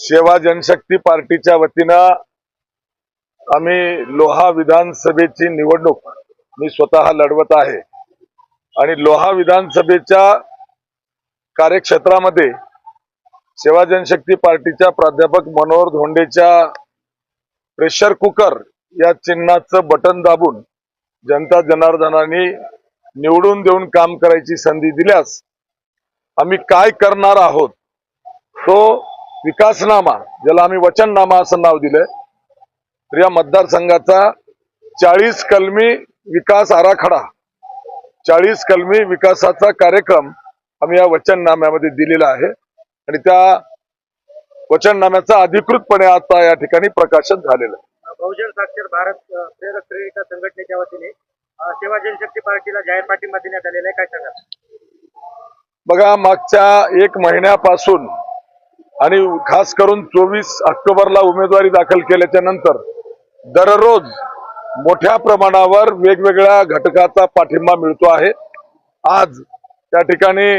सेवा जनशक्ती पार्टीच्या वतीनं आम्ही लोहा विधानसभेची निवडणूक मी स्वतः लढवत आहे. आणि लोहा विधानसभेच्या कार्यक्षेत्रामध्ये सेवा जनशक्ती पार्टीच्या प्राध्यापक मनोहर धोंडेच्या प्रेशर कुकर या चिन्हाचं बटन दाबून जनता जनार्दनाने निवडून देऊन काम करायची संधी दिल्यास आम्ही काय करणार आहोत तो विकासनामा ज्याला आम्ही वचननामा असं नाव दिलंय तर या मतदारसंघाचा चाळीस कलमी विकास आराखडा चाळीस कलमी विकासाचा कार्यक्रम आम्ही या वचननाम्यामध्ये दिलेला आहे. आणि त्या वचननाम्याचा अधिकृतपणे आता या ठिकाणी प्रकाशन झालेलं आहे. बहुजन साक्षर भारत प्रेरक प्रेरिका संघटनेच्या वतीने सेवा जनशक्ती पार्टीला जाहीर पाठिंबा देण्यात आलेला आहे. काय सांगा बघा मागच्या एक महिन्यापासून आणि खास करून चोवीस ऑक्टोबरला उमेदवारी दाखल केल्याच्यानंतर दररोज मोठ्या प्रमाणावर वेगवेगळ्या घटकाचा पाठिंबा मिळतो आहे. आज त्या ठिकाणी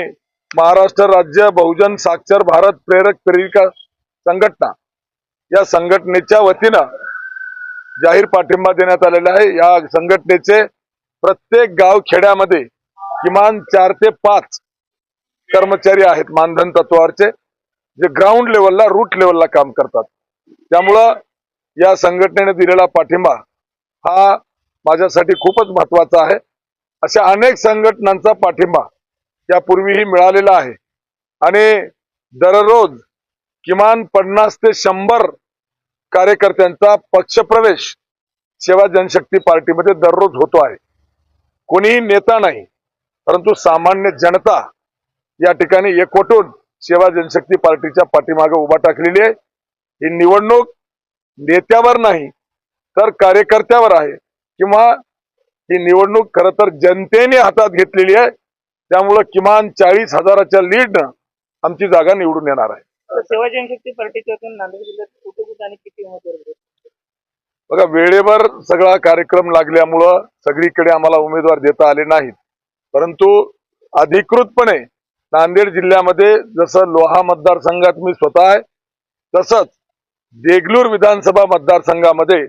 महाराष्ट्र राज्य बहुजन साक्षर भारत प्रेरक प्रेरिका संघटना या संघटनेच्या वतीनं जाहीर पाठिंबा देण्यात आलेला आहे. या संघटनेचे प्रत्येक गाव खेड्यामध्ये किमान चार ते पाच कर्मचारी आहेत मानधन तत्वावरचे. जे ग्राउंड लेवलला रूट लेवलला काम करतात. त्यामुळं या संघटनेने दिलेला पाठिंबा हा माझ्यासाठी खूपच महत्त्वाचा आहे. अशा अनेक संघटनांचा पाठिंबा यापूर्वीही मिळालेला आहे. आणि दररोज किमान पन्नास ते शंभर कार्यकर्त्यांचा पक्षप्रवेश सेवा जनशक्ती पार्टीमध्ये दररोज होतो आहे. कोणीही नेता नाही परंतु सामान्य जनता या ठिकाणी एकवटून सेवा जनशक्ती पार्टीच्या पाठीमागे उभा टाकलेली आहे. ही निवडणूक नेत्यावर नाही तर कार्यकर्त्यावर आहे. किंवा ही निवडणूक खर तर जनतेने हातात घेतलेली आहे. त्यामुळं किमान चाळीस हजाराच्या लीडनं आमची जागा निवडून येणार आहे. सेवा जनशक्ती पार्टीच्या वतीने नांदेड जिल्ह्यात कुठे कुठे आणि किती उमेदवार आहेत? बघा वेळेवर सगळा कार्यक्रम लागल्यामुळं सगळीकडे आम्हाला उमेदवार देता आले नाहीत. परंतु अधिकृतपणे नांदेड जिल्ह्यामध्ये जसं लोहा मतदारसंघात मी स्वतः आहे तसंच देगलूर विधानसभा मतदारसंघामध्ये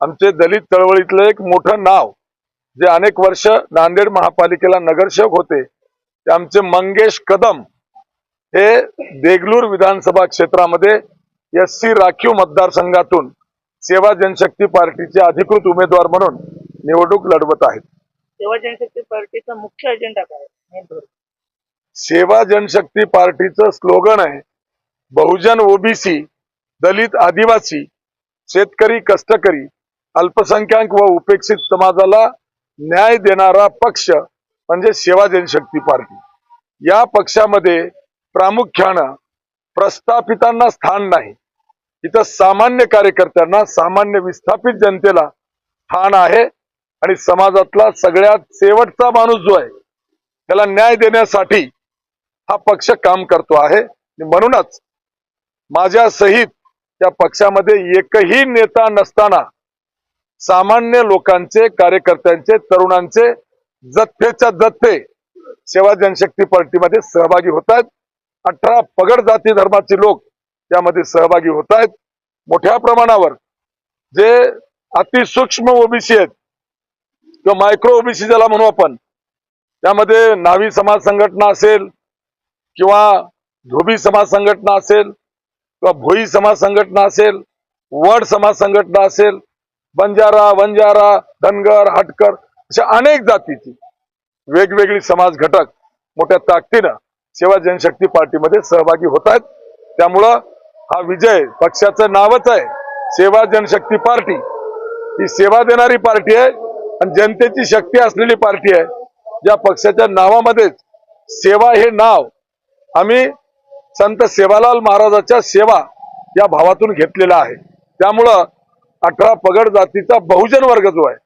आमचे दलित चळवळीतलं एक मोठं नाव जे अनेक वर्ष नांदेड महापालिकेला नगरसेवक होते ते आमचे मंगेश कदम हे देगलूर विधानसभा क्षेत्रामध्ये एस सी राखीव मतदारसंघातून सेवा जनशक्ती पार्टीचे अधिकृत उमेदवार म्हणून निवडणूक लढवत आहेत. सेवा जनशक्ती पार्टीचा मुख्य अजेंडा काय सेवा जनशक्ती पार्टीचं स्लोगन आहे बहुजन ओबीसी दलित आदिवासी शेतकरी कष्टकरी अल्पसंख्याक व उपेक्षित समाजाला न्याय देणारा पक्ष म्हणजे सेवा जनशक्ती पार्टी. या पक्षामध्ये प्रामुख्यानं प्रस्थापितांना स्थान नाही. इथं सामान्य कार्यकर्त्यांना सामान्य विस्थापित जनतेला स्थान आहे आणि समाजातला सगळ्यात शेवटचा माणूस जो आहे त्याला न्याय देण्यासाठी हा पक्ष काम करतो आहे. म्हणूनच माझ्या सहित त्या पक्षामध्ये एकही नेता नसताना सामान्य लोकांचे कार्यकर्त्यांचे तरुणांचे जत्थेच्या जत्थे सेवा जनशक्ती पार्टीमध्ये सहभागी होत आहेत अठरा पगड जाती धर्माचे लोक त्यामध्ये सहभागी होत आहेत मोठ्या प्रमाणावर जे अतिसूक्ष्म ओबीसी आहेत किंवा मायक्रो ओबीसी ज्याला म्हणू आपण त्यामध्ये नावी समाज संघटना असेल किंवा धोबी समाज संघटना असेल किंवा भोई समाज संघटना असेल वड समाज संघटना असेल बंजारा वंजारा धनगर हटकर अशा अनेक जातीची वेगवेगळी समाज घटक मोठ्या ताकदीनं सेवा जनशक्ती पार्टीमध्ये सहभागी होत आहेत त्यामुळं हा विजय पक्षाचं नावच आहे. सेवा जनशक्ती पार्टी. ही सेवा देणारी पार्टी आहे आणि जनतेची शक्ती असलेली पार्टी आहे. ज्या पक्षाच्या नावामध्येच सेवा हे नाव आम्ही संत सेवालाल महाराजाच्या सेवा या भावातून घेतलेला आहे. त्यामुळं अठरा पगड जातीचा बहुजन वर्ग जो आहे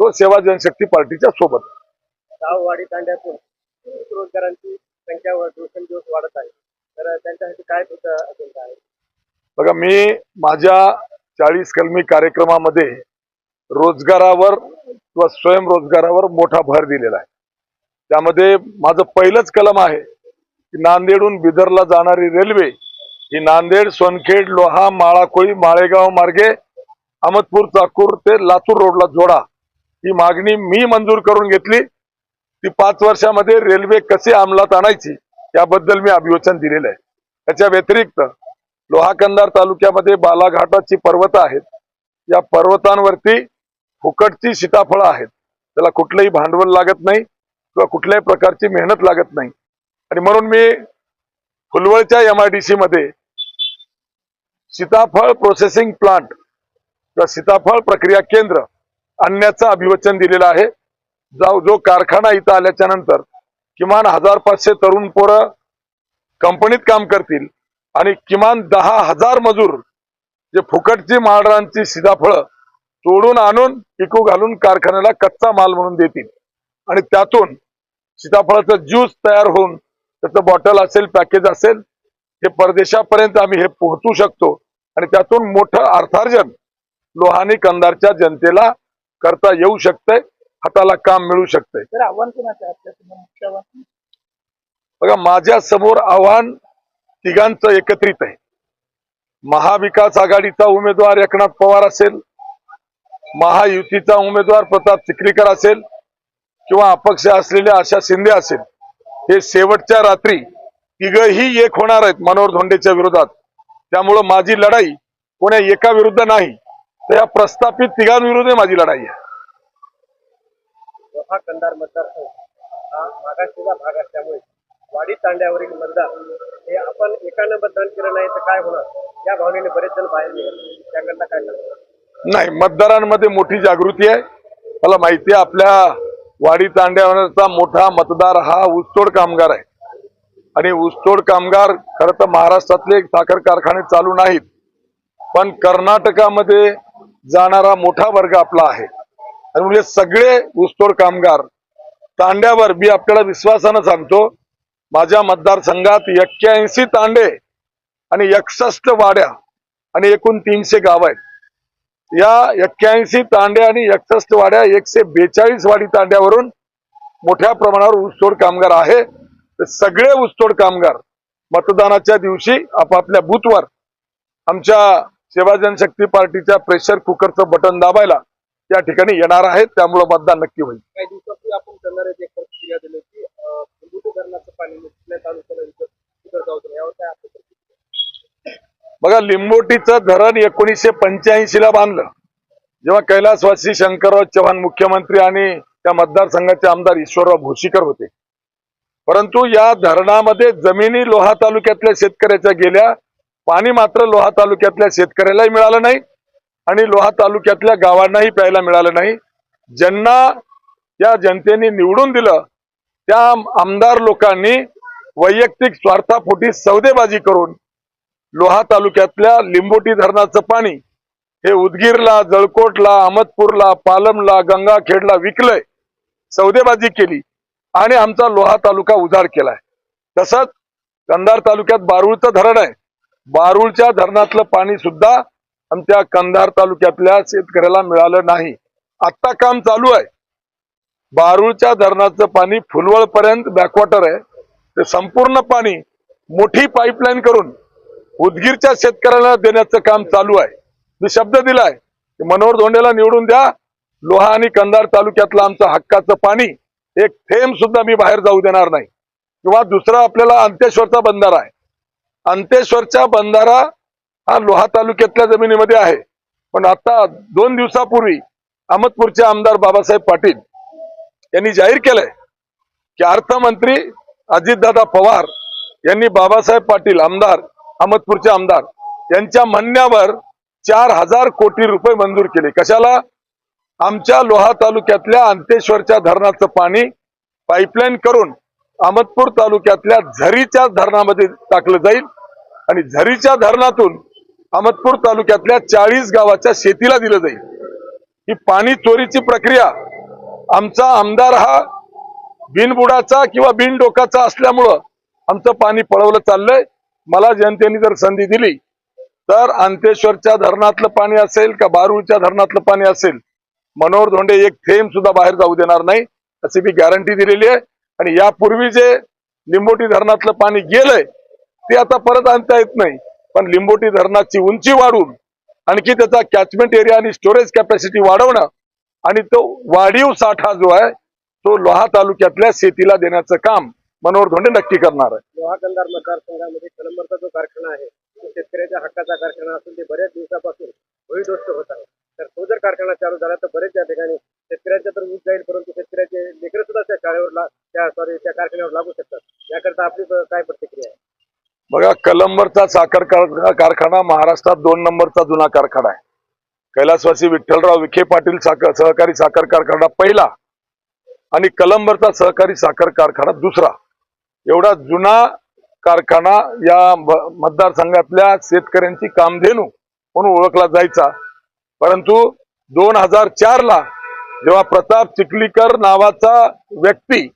तो सेवा जनशक्ती पार्टीच्या सोबत. गाववाडी तांड्यातून रोजगारांची संख्या दिवसेंदिवस वाढत आहे. तर त्यांच्यासाठी काय आहे? बघा मी माझ्या चाळीस कलमी कार्यक्रमामध्ये रोजगारावर किंवा स्वयंरोजगारावर मोठा भर दिलेला आहे. त्यामध्ये माझं पहिलंच कलम आहे नांदेडहून बिदरला जाणारी रेल्वे ही नांदेड सोनखेड लोहा माळाकोळी माळेगाव मार्गे अहमदपूर चाकूर ते लातूर रोडला जोडा. ही मागणी मी मंजूर करून घेतली. ती पाच वर्षामध्ये रेल्वे कशी अंमलात आणायची याबद्दल मी अभिवचन दिलेलं आहे. त्याच्या व्यतिरिक्त लोहा तालुक्यामध्ये बालाघाटाची पर्वत आहेत. या पर्वतांवरती फुकटची सीताफळं आहेत. त्याला कुठलंही भांडवल लागत नाही किंवा कुठल्याही प्रकारची मेहनत लागत नाही. आणि म्हणून मी फुलवळच्या एम आय डी सी मध्ये सीताफळ प्रोसेसिंग प्लांट किंवा सीताफळ प्रक्रिया केंद्र आणण्याचं अभिवचन दिलेलं आहे. जो जो कारखाना इथं आल्याच्यानंतर किमान हजार पाचशे तरुण पोरं कंपनीत काम करतील आणि किमान दहा हजार मजूर जे फुकटची माळरांची सीताफळं तोडून आणून पिकू घालून कारखान्याला कच्चा माल म्हणून देतील. आणि त्यातून सीताफळाचा ज्यूस तयार होऊन त्याचं बॉटल असेल पॅकेज असेल हे परदेशापर्यंत आम्ही हे पोहोचू शकतो. आणि त्यातून मोठं अर्थार्जन लोहानी कंदारच्या जनतेला करता येऊ शकतंय हाताला काम मिळू शकतंय. बघा माझ्यासमोर आव्हान तिघांचं एकत्रित आहे. महाविकास आघाडीचा उमेदवार एकनाथ पवार असेल महायुतीचा उमेदवार प्रताप चिखलीकर असेल किंवा अपक्ष असलेले आशा शिंदे असेल. हे शेवटच्या रात्री तिघही एक होणार आहेत मनोहर धोंडेच्या विरोधात. त्यामुळं माझी लढाई कोण्या एका विरुद्ध नाही. तर या प्रस्थापित तिघांविरुद्ध माझी लढाई आहे. हा कंधार मतदारसंघ हा मागासलेला भाग असल्यामुळे वाडी तांड्यावरील मतदार हे आपण एकानं मतदान केलं नाही तर काय होणार? या भावनेने बरेच जण बाहेर निघाले. त्याकरता काय करणार नाही मतदारांमध्ये मोठी जागृती आहे. मला माहिती आहे आपल्या वाडी तांड्यावरचा मोठा मतदार हा ऊसतोड कामगार आहे. आणि ऊसतोड कामगार खरं तर महाराष्ट्रातले साखर कारखाने चालू नाहीत. पण कर्नाटकामध्ये जाणारा मोठा वर्ग आपला आहे. आणि म्हणजे सगळे ऊसतोड कामगार तांड्यावर मी आपल्याला विश्वासानं सांगतो माझ्या मतदारसंघात एक्क्याऐंशी तांडे आणि एकसष्ट वाड्या आणि एकूण तीनशे गाव आहेत. या एक्क्याऐंशी तांड्या आणि एकसष्ट वाड्या एकशे बेचाळीस वाडी तांड्यावरून मोठ्या प्रमाणावर ऊसतोड कामगार आहे. सगळे ऊसतोड कामगार मतदानाच्या दिवशी आपापल्या बूथवर आमच्या सेवा जनशक्ती पार्टीच्या प्रेशर कुकरचं बटन दाबायला त्या ठिकाणी येणार आहेत. त्यामुळे मतदान नक्की होईल. काही दिवसापूर्वी आपण करणार एक प्रतिक्रिया दिली की धरणाचं पाणी तालुक्याला इतर इतर जाऊ नये यावर काय आपलं प्रतिक्रिया? बघा लिंबोटीचं धरण एकोणीसशे पंच्याऐंशी ला बांधलं. जेव्हा कैलासवासी शंकरराव चव्हाण मुख्यमंत्री आणि त्या मतदारसंघाचे आमदार ईश्वरराव भोशीकर होते. परंतु या धरणामध्ये जमिनी लोहा तालुक्यातल्या शेतकऱ्याच्या गेल्या पाणी मात्र लोहा तालुक्यातल्या शेतकऱ्यालाही मिळालं नाही आणि लोहा तालुक्यातल्या गावांनाही प्यायला मिळालं नाही. ज्यांना त्या जनतेने निवडून दिलं त्या आमदार लोकांनी वैयक्तिक स्वार्थापोटी सौदेबाजी करून लोहा तालुक्यातल्या लिंबोटी धरणाचं पाणी हे उदगीरला जळकोटला अहमदपूरला पालमला गंगाखेडला विकलंय. सौदेबाजी केली आणि आमचा लोहा तालुका उजाड केलाय. तसंच कंधार तालुक्यात बारुळचं धरण आहे. बारुळच्या धरणातलं पाणी सुद्धा आमच्या कंधार तालुक्यातल्या शेतकऱ्याला मिळालं नाही. आत्ता काम चालू आहे. बारुळच्या धरणाचं पाणी फुलवळ पर्यंत बॅकवॉटर आहे. ते संपूर्ण पाणी मोठी पाईपलाईन करून उदगीरच्या शेतकऱ्यांना देण्याचं काम चालू आहे. मी शब्द दिलाय की मनोहर धोंडेला निवडून द्या. लोहा आणि कंधार तालुक्यातलं आमचं हक्काचं पाणी एक थेंब सुद्धा मी बाहेर जाऊ देणार नाही. किंवा दुसरा आपल्याला अंतेश्वरचा बंधारा आहे. अंतेश्वरचा बंधारा हा लोहा तालुक्यातल्या जमिनीमध्ये आहे. पण आता दोन दिवसापूर्वी अहमदपूरचे आमदार बाबासाहेब पाटील यांनी जाहीर केलंय की अर्थमंत्री अजितदादा पवार यांनी बाबासाहेब पाटील आमदार अहमदपूरचे आमदार यांच्या म्हणण्यावर चार हजार कोटी रुपये मंजूर केले. कशाला? आमच्या लोहा तालुक्यातल्या अंतेश्वरच्या धरणाचं पाणी पाईपलाईन करून अहमदपूर तालुक्यातल्या झरीच्या धरणामध्ये टाकलं जाईल आणि झरीच्या धरणातून अहमदपूर तालुक्यातल्या चाळीस गावाच्या शेतीला दिलं जाईल. ही पाणी चोरीची प्रक्रिया आमचा आमदार हा बिनबुडाचा किंवा बिनडोकाचा असल्यामुळं आमचं पाणी पळवलं चाललंय. मला जनतेने जर संधी दिली तर अंतेश्वरच्या धरणातलं पाणी असेल का बारूळच्या धरणातलं पाणी असेल मनोहर धोंडे एक थेंब सुद्धा बाहेर जाऊ देणार नाही अशी मी गॅरंटी दिलेली आहे. आणि यापूर्वी जे लिंबोटी धरणातलं पाणी गेलंय ते आता परत आणता येत नाही. पण लिंबोटी धरणाची उंची वाढून आणखी त्याचा कॅचमेंट एरिया आणि स्टोरेज कॅपॅसिटी वाढवणं आणि तो वाढीव साठा जो आहे तो लोहा तालुक्यातल्या शेतीला देण्याचं काम मनोहर धोंडे नक्की करणार आहे. लोहा मतदारसंघामध्ये कलंबरचा जो कारखाना आहे तो शेतकऱ्याच्या हक्काचा कारखाना असून ते बऱ्याच दिवसापासून भूईध्वस्त होत आहे. तर तो जर कारखाना चालू झाला तर बरेच या ठिकाणी शेतकऱ्यांच्या तर ऊस जाईल परंतु शेतकऱ्याचे लेकर सुद्धा त्या शाळेवर ला- त्या सॉरी त्या कारखान्यावर लागू शकतात. याकरता आपली काय प्रतिक्रिया आहे? बघा कलंबरचा साखर कार- कारखाना महाराष्ट्रात दोन नंबरचा जुना कारखाना आहे. कैलासवासी विठ्ठलराव विखे पाटील साखर सहकारी साखर कारखाना पहिला आणि कलंबरचा सहकारी साखर कारखाना दुसरा. एवढा जुना कारखाना या मतदारसंघातल्या शेतकऱ्यांची कामधेनू म्हणून ओळखला जायचा. परंतु दोन हजार चार ला जेव्हा प्रताप चिखलीकर नावाचा व्यक्ती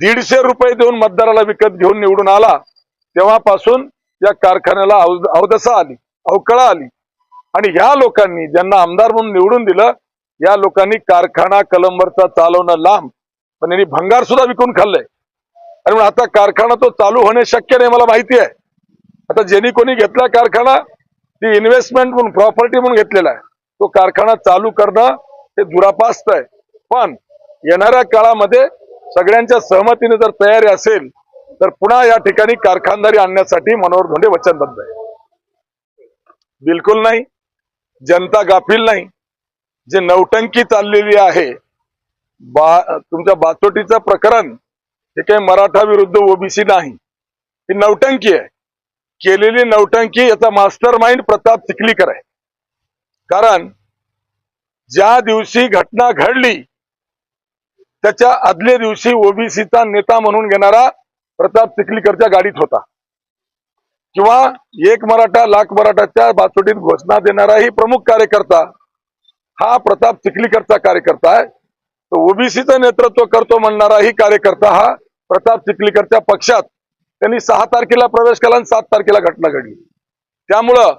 दीडशे रुपये देऊन मतदाराला विकत घेऊन निवडून आला तेव्हापासून या कारखान्याला अवदसा आली अवकळा आली. आणि ह्या लोकांनी ज्यांना आमदार म्हणून निवडून दिलं या लोकांनी कारखाना कलंबरचा चालवणं लांब पण यांनी भंगार सुद्धा विकून खाल्लंय. आणि आता कारखाना तो चालू होणे शक्य नाही मला माहिती आहे. आता ज्यांनी कोणी घेतला कारखाना ती इन्व्हेस्टमेंट म्हणून प्रॉपर्टी म्हणून घेतलेला आहे. तो कारखाना चालू करणं हे दुरापास्त आहे. पण येणाऱ्या काळामध्ये सगळ्यांच्या सहमतीने जर तयारी असेल तर पुन्हा या ठिकाणी कारखानदारी आणण्यासाठी मनोहर धोंडे वचनबद्ध आहे बिलकुल नाही. जनता गाफील नाही. जे नौटंकी चाललेली आहे बा तुमच्या बाचोटीचं प्रकरण हे काही मराठा विरुद्ध ओबीसी नाही. ही नौटंकी आहे. केलेली नौटंकी याचा मास्टर माइंड प्रताप चिखलीकर आहे. कारण ज्या दिवशी घटना घडली त्याच्या आदल्या दिवशी ओबीसीचा नेता म्हणून घेणारा प्रताप चिखलीकरच्या गाडीत होता. किंवा एक मराठा लाख मराठाच्या बाचोटीत घोषणा देणाराही प्रमुख कार्यकर्ता हा प्रताप चिखलीकरचा कार्यकर्ता आहे. तर ओबीसीचं नेतृत्व करतो म्हणणाराही कार्यकर्ता हा प्रताप चिखलीकरच्या पक्षात त्यांनी सहा तारखेला प्रवेश केला आणि सात तारखेला घटना घडली. त्यामुळं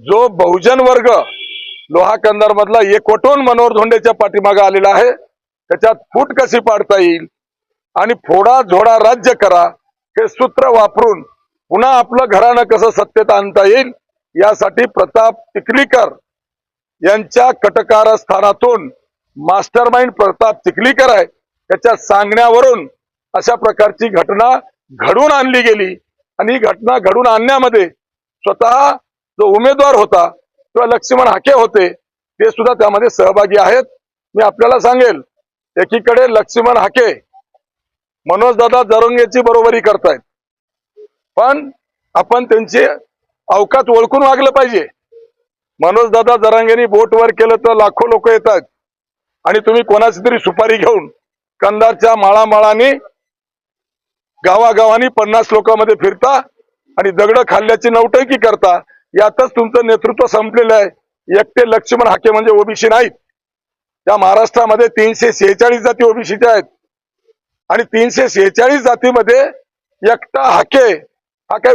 जो बहुजन वर्ग लोहा कंदार मधला एकवटून मनोहर धोंडेच्या पाठीमागे आलेला आहे त्याच्यात फूट कशी पाडता येईल आणि फोडा झोडा राज्य करा हे सूत्र वापरून पुन्हा आपलं घरानं कसं सत्तेत आणता येईल यासाठी प्रताप चिखलीकर यांच्या कटकार स्थानातून मास्टर माइंड प्रताप चिखलीकर आहे त्याच्या सांगण्यावरून अशा प्रकारची घटना घडून आणली गेली. आणि ही घटना घडून आणण्यामध्ये स्वतः जो उमेदवार होता किंवा लक्ष्मण हाके होते ते सुद्धा त्यामध्ये सहभागी आहेत. मी आपल्याला सांगेल एकीकडे लक्ष्मण हाके मनोजदादा जरंगेची बरोबरी करतायत. पण आपण त्यांचे अवकात ओळखून वागलं पाहिजे. मनोजदादा जरंगेनी जरांगेनी बोटवर केलं तर लाखो लोक येतात. आणि तुम्ही कोणाची तरी सुपारी घेऊन कंदारच्या माळामाळाने गावागावानी पन्नास लोकांमध्ये फिरता आणि दगड खाल्ल्याची नौटंकी करता. यातच तुमचं नेतृत्व संपलेलं आहे. एकटे लक्ष्मण हाके म्हणजे ओबीसी नाहीत. त्या महाराष्ट्रामध्ये तीनशे शेहेचाळीस जाती ओबीसीच्या आहेत. आणि तीनशे शेहेचाळीस जातीमध्ये एकटा हाके हा काही